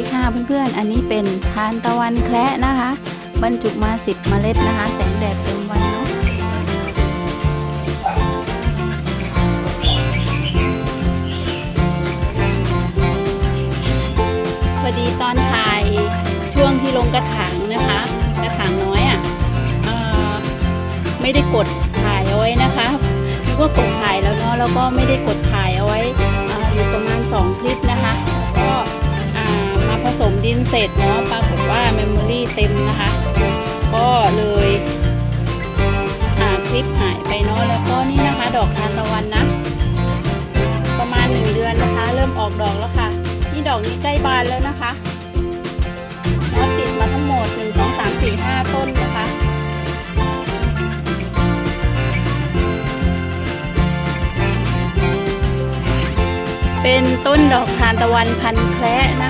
ดีค่ะเพื่อนๆ อันนี้เป็นทานตะวันแคระนะคะ บรรจุมา 10 เมล็ดนะคะ แสงแดดเต็มวันเนาะพอดีตอนถ่ายช่วงที่ลงกระถางนะคะ กระถางน้อยอะ่ะไม่ได้กดถ่ายเอาไว้นะคะนึกว่ากดถ่ายแล้วเนาะแล้วก็ไม่ได้กดถ่ายเอาไว้ออยู่ประมาณ 2 คลิปนะคะ เสร็จเนาะปรากฏว่าเมมโมรี่เต็มนะคะ ก็เลยอ่าคลิปหายไปเนาะแล้วก็นี่นะคะ ดอกทานตะวันนะ ประมาณ1เดือนนะคะ เริ่มออกดอกแล้วค่ะ นี่ดอกนี้ใกล้บานแล้วนะคะแล้วติดมาทั้งหมด1 2 3 4 5ต้นนะคะเป็นต้นดอกทานตะวันพันแคระนะคะ